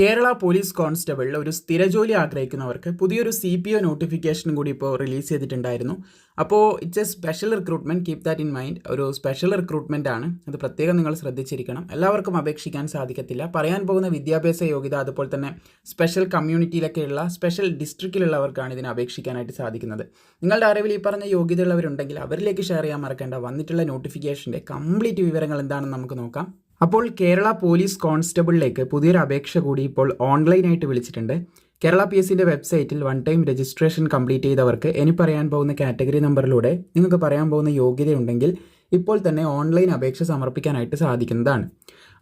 Kerala police കോൺസ്റ്റബിളിൽ ഒരു സ്ഥിര ജോലി ആഗ്രഹിക്കുന്നവർക്ക് പുതിയൊരു സി പി ഒ നോട്ടിഫിക്കേഷൻ കൂടി ഇപ്പോൾ റിലീസ് ചെയ്തിട്ടുണ്ടായിരുന്നു. അപ്പോൾ it's a special recruitment keep that in mind ഒരു സ്പെഷ്യൽ റിക്രൂട്ട്മെന്റ് ആണ്. അത് പ്രത്യേകം നിങ്ങൾ ശ്രദ്ധിച്ചിരിക്കണം. എല്ലാവർക്കും അപേക്ഷിക്കാൻ സാധിക്കത്തില്ല. പറയാൻ പോകുന്ന വിദ്യാഭ്യാസ യോഗ്യത അതുപോലെ തന്നെ സ്പെഷ്യൽ കമ്മ്യൂണിറ്റിയിലൊക്കെയുള്ള സ്പെഷ്യൽ ഡിസ്ട്രിക്റ്റിലുള്ളവർക്കാണ് ഇതിന് അപേക്ഷിക്കാനായിട്ട് സാധിക്കുന്നത്. നിങ്ങളുടെ അറിവിൽ ഈ പറഞ്ഞ യോഗ്യത യോഗ്യതയുള്ളവരുണ്ടെങ്കിൽ അവരിലേക്ക് ഷെയർ ചെയ്യാൻ മറക്കേണ്ട. വന്നിട്ടുള്ള നോട്ടിഫിക്കേഷന്റെ കംപ്ലീറ്റ് വിവരങ്ങൾ എന്താണെന്ന് നമുക്ക് നോക്കാം. അപ്പോൾ കേരള പോലീസ് കോൺസ്റ്റബിളിലേക്ക് പുതിയൊരു അപേക്ഷ കൂടി ഇപ്പോൾ ഓൺലൈനായിട്ട് വിളിച്ചിട്ടുണ്ട്. കേരള പി എസ് സിന്റെ വെബ്സൈറ്റിൽ വൺ ടൈം രജിസ്ട്രേഷൻ കംപ്ലീറ്റ് ചെയ്തവർക്ക് ഇനി പറയാൻ പോകുന്ന കാറ്റഗറി നമ്പറിലൂടെ നിങ്ങൾക്ക് പറയാൻ പോകുന്ന യോഗ്യതയുണ്ടെങ്കിൽ ഇപ്പോൾ തന്നെ ഓൺലൈൻ അപേക്ഷ സമർപ്പിക്കാനായിട്ട് സാധിക്കുന്നതാണ്.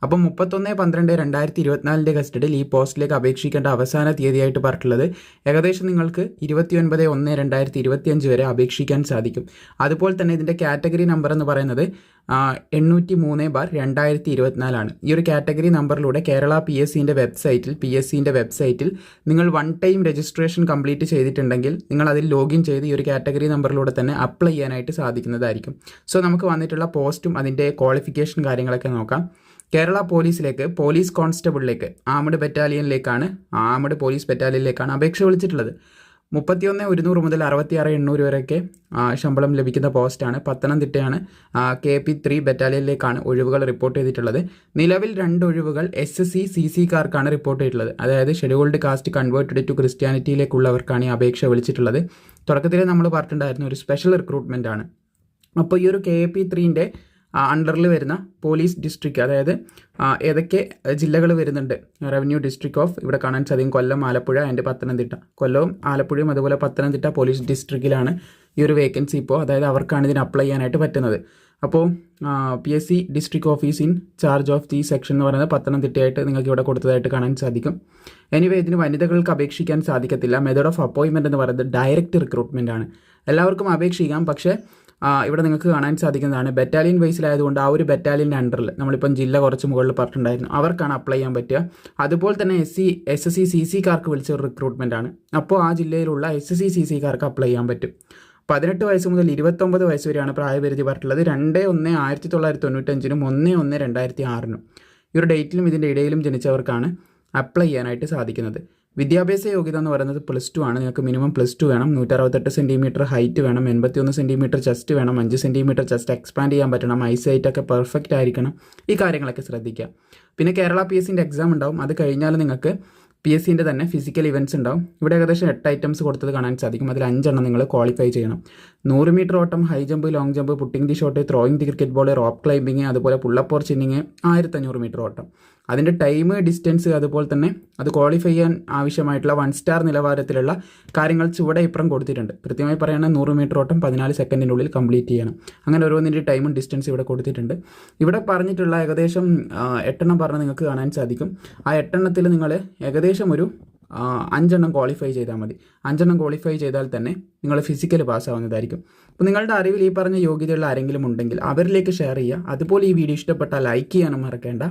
അപ്പം മുപ്പത്തൊന്ന് പന്ത്രണ്ട് രണ്ടായിരത്തി ഇരുപത്തിനാലിന്റെ കസ്റ്റഡിയിൽ ഈ പോസ്റ്റിലേക്ക് അപേക്ഷിക്കേണ്ട അവസാന തീയതിയായിട്ട് പറഞ്ഞിട്ടുള്ളത് ഏകദേശം നിങ്ങൾക്ക് ഇരുപത്തി ഒൻപത് ഒന്ന് രണ്ടായിരത്തി ഇരുപത്തിയഞ്ച് വരെ അപേക്ഷിക്കാൻ സാധിക്കും. അതുപോലെ തന്നെ ഇതിന്റെ കാറ്റഗറി നമ്പർ എന്ന് പറയുന്നത് എണ്ണൂറ്റി മൂന്ന് ബാർ രണ്ടായിരത്തി ഇരുപത്തിനാലാണ് ഈ ഒരു കാറ്റഗറി നമ്പറിലൂടെ കേരള പി എസ് സിന്റെ വെബ്സൈറ്റിൽ പി എസ് സിന്റെ വെബ്സൈറ്റിൽ നിങ്ങൾ വൺ ടൈം രജിസ്ട്രേഷൻ കംപ്ലീറ്റ് ചെയ്തിട്ടുണ്ടെങ്കിൽ നിങ്ങൾ അതിൽ ലോഗിൻ ചെയ്ത് ഈ ഒരു കാറ്റഗറി നമ്പറിലൂടെ തന്നെ അപ്ലൈ ചെയ്യാനായിട്ട് സാധിക്കുന്നതായിരിക്കും. സോ നമുക്ക് വന്നിട്ടുള്ള പോസ്റ്റും അതിന്റെ ക്വാളിഫിക്കേഷൻ കാര്യങ്ങളൊക്കെ നോക്കാം. കേരള പോലീസിലേക്ക് പോലീസ് കോൺസ്റ്റബിളിലേക്ക് ആമഡ് ബറ്റാലിയനിലേക്കാണ് ആമഡ് പോലീസ് ബറ്റാലിയനിലേക്കാണ് അപേക്ഷ വിളിച്ചിട്ടുള്ളത്. മുപ്പത്തിയൊന്ന് ഒരുന്നൂറ് മുതൽ അറുപത്തിയാറ് എണ്ണൂറ് വരെയൊക്കെ ശമ്പളം ലഭിക്കുന്ന പോസ്റ്റാണ് പത്തനംതിട്ടയാണ് കെ പി ത്രീ ബറ്റാലിയനിലേക്കാണ് ഒഴിവുകൾ റിപ്പോർട്ട് ചെയ്തിട്ടുള്ളത്. നിലവിൽ രണ്ട് ഒഴിവുകൾ എസ് സി സി സിക്കാർക്കാണ് റിപ്പോർട്ട് ചെയ്തിട്ടുള്ളത്. അതായത് ഷെഡ്യൂൾഡ് കാസ്റ്റ് കൺവേർട്ടഡ് ടു ക്രിസ്ത്യാനിറ്റിയിലേക്കുള്ളവർക്കാണ് ഈ അപേക്ഷ വിളിച്ചിട്ടുള്ളത്. തുടക്കത്തിൽ നമ്മൾ പറഞ്ഞിട്ടുണ്ടായിരുന്ന ഒരു സ്പെഷ്യൽ റിക്രൂട്ട്മെന്റ് ആണ്. അപ്പോൾ ഈ ഒരു കെ പി ത്രീന്റെ അണ്ടറിൽ വരുന്ന പോലീസ് ഡിസ്ട്രിക്റ്റ് അതായത് ഏതൊക്കെ ജില്ലകൾ വരുന്നുണ്ട്. റവന്യൂ ഡിസ്ട്രിക്ട് ഓഫ് ഇവിടെ കാണാൻ സാധിക്കും. കൊല്ലം ആലപ്പുഴ ആൻഡ് പത്തനംതിട്ട. കൊല്ലവും ആലപ്പുഴയും അതുപോലെ പത്തനംതിട്ട പോലീസ് ഡിസ്ട്രിക്റ്റിലാണ് ഈ ഒരു വേക്കൻസി ഇപ്പോൾ അതായത് അവർക്കാണ് ഇതിന് അപ്ലൈ ചെയ്യാനായിട്ട് പറ്റുന്നത്. അപ്പോൾ P S C district office in charge of the section എന്ന് പറയുന്നത് പത്തനംതിട്ടയായിട്ട് നിങ്ങൾക്ക് ഇവിടെ കൊടുത്തതായിട്ട് കാണാൻ സാധിക്കും. എനിവേ ഇതിന് വനിതകൾക്ക് അപേക്ഷിക്കാൻ സാധിക്കത്തില്ല. മെത്തേഡ് ഓഫ് അപ്പോയിൻമെന്റ് എന്ന് പറയുന്നത് ഡയറക്റ്റ് റിക്രൂട്ട്മെന്റ് ആണ്. എല്ലാവർക്കും അപേക്ഷിക്കാം. പക്ഷേ ഇവിടെ നിങ്ങൾക്ക് കാണാൻ സാധിക്കുന്നതാണ്. ബറ്റാലിയൻ വൈസിലായതുകൊണ്ട് ആ ഒരു ബറ്റാലിയന്റെ അണ്ടറിൽ നമ്മളിപ്പം ജില്ല കുറച്ച് മുകളിൽ പറഞ്ഞിട്ടുണ്ടായിരുന്നു. അവർക്കാണ് അപ്ലൈ ചെയ്യാൻ പറ്റുക. അതുപോലെ തന്നെ S C S S C C സിക്കാർക്ക് വിളിച്ച റിക്രൂട്ട്മെന്റ് ആണ്. അപ്പോൾ ആ ജില്ലയിലുള്ള എസ് എസ് സി സി സിക്കാർക്ക് അപ്ലൈ ചെയ്യാൻ പറ്റും. പതിനെട്ട് വയസ്സ് മുതൽ ഇരുപത്തൊമ്പത് വയസ്സ് വരെയാണ് പ്രായപരിധി പറഞ്ഞിട്ടുള്ളത്. രണ്ട് ഒന്ന് ആയിരത്തി തൊള്ളായിരത്തി തൊണ്ണൂറ്റഞ്ചിനും ഒന്ന് ഒന്ന് രണ്ടായിരത്തി ആറിനും ഈ ഒരു ഡേറ്റിലും ഇതിന്റെ ഇടയിലും ജനിച്ചവർക്കാണ് അപ്ലൈ ചെയ്യാനായിട്ട് സാധിക്കുന്നത്. വിദ്യാഭ്യാസ യോഗ്യത എന്ന് പറയുന്നത് പ്ലസ് ടു ആണ്. നിങ്ങൾക്ക് മിനിമം പ്ലസ് ടു വേണം. നൂറ്ററുപത്തെട്ട് സെന്റിമീറ്റർ ഹൈറ്റ് വേണം. എൺപത്തിയൊന്ന് സെന്റിമീറ്റർ ചെസ്റ്റ് വേണം. അഞ്ച് സെന്റിമീറ്റർ ചെസ്റ്റ് എക്സ്പാൻഡ് ചെയ്യാൻ പറ്റണം. ഐസൈറ്റ് ഒക്കെ പെർഫെക്റ്റ് ആയിരിക്കണം. ഈ കാര്യങ്ങളൊക്കെ ശ്രദ്ധിക്കുക. പിന്നെ കേരള പി എസ് സിന്റെ എക്സാം ഉണ്ടാവും. അത് കഴിഞ്ഞാൽ നിങ്ങൾക്ക് പി എസ് സിന്റെ തന്നെ ഫിസിക്കൽ ഇവന്റ്സ് ഉണ്ടാവും. ഇവിടെ ഏകദേശം എട്ട് ഐറ്റംസ് കൊടുത്തത് കാണാൻ സാധിക്കും. അതിൽ അഞ്ചെണ്ണം നിങ്ങൾ ക്വാളിഫൈ ചെയ്യണം. നൂറ് മീറ്റർ ഓട്ടം high jump long jump putting the shot throwing the cricket ball rope climbing അതുപോലെ പുള്ളപ്പ് ഓർ ചിന്നിങ് ആയിരത്തഞ്ഞൂറ് മീറ്റർ ഓട്ടം. അതിന്റെ ടൈം ഡിസ്റ്റൻസ് അതുപോലെ തന്നെ അത് ക്വാളിഫൈ ചെയ്യാൻ ആവശ്യമായിട്ടുള്ള വൺ സ്റ്റാർ നിലവാരത്തിലുള്ള കാര്യങ്ങൾ ചുവടെ ഇപ്പുറം കൊടുത്തിട്ടുണ്ട്. കൃത്യമായി പറയുകയാണെങ്കിൽ നൂറ് മീറ്റർ ഓട്ടം പതിനാല് സെക്കൻഡിനുള്ളിൽ കംപ്ലീറ്റ് ചെയ്യണം. അങ്ങനെ ഓരോന്നിന്റെ ടൈമും ഡിസ്റ്റൻസ് ഇവിടെ കൊടുത്തിട്ടുണ്ട്. ഇവിടെ പറഞ്ഞിട്ടുള്ള ഏകദേശം എട്ടെണ്ണം പറഞ്ഞ് നിങ്ങൾക്ക് കാണാൻ സാധിക്കും. ആ എട്ടെണ്ണത്തിൽ നിങ്ങൾ ഏകദേശം ഒരു അഞ്ചെണ്ണം ക്വാളിഫൈ ചെയ്താൽ മതി. അഞ്ചെണ്ണം ക്വാളിഫൈ ചെയ്താൽ തന്നെ നിങ്ങൾ ഫിസിക്കൽ പാസ്സാവുന്നതായിരിക്കും അപ്പോൾ നിങ്ങളുടെ അറിവിൽ ഈ പറഞ്ഞ യോഗ്യതയുള്ള ആരെങ്കിലും ഉണ്ടെങ്കിൽ അവരിലേക്ക് ഷെയർ ചെയ്യുക. അതുപോലെ ഈ വീഡിയോ ഇഷ്ടപ്പെട്ടാൽ ലൈക്ക് ചെയ്യാനും മറക്കേണ്ട.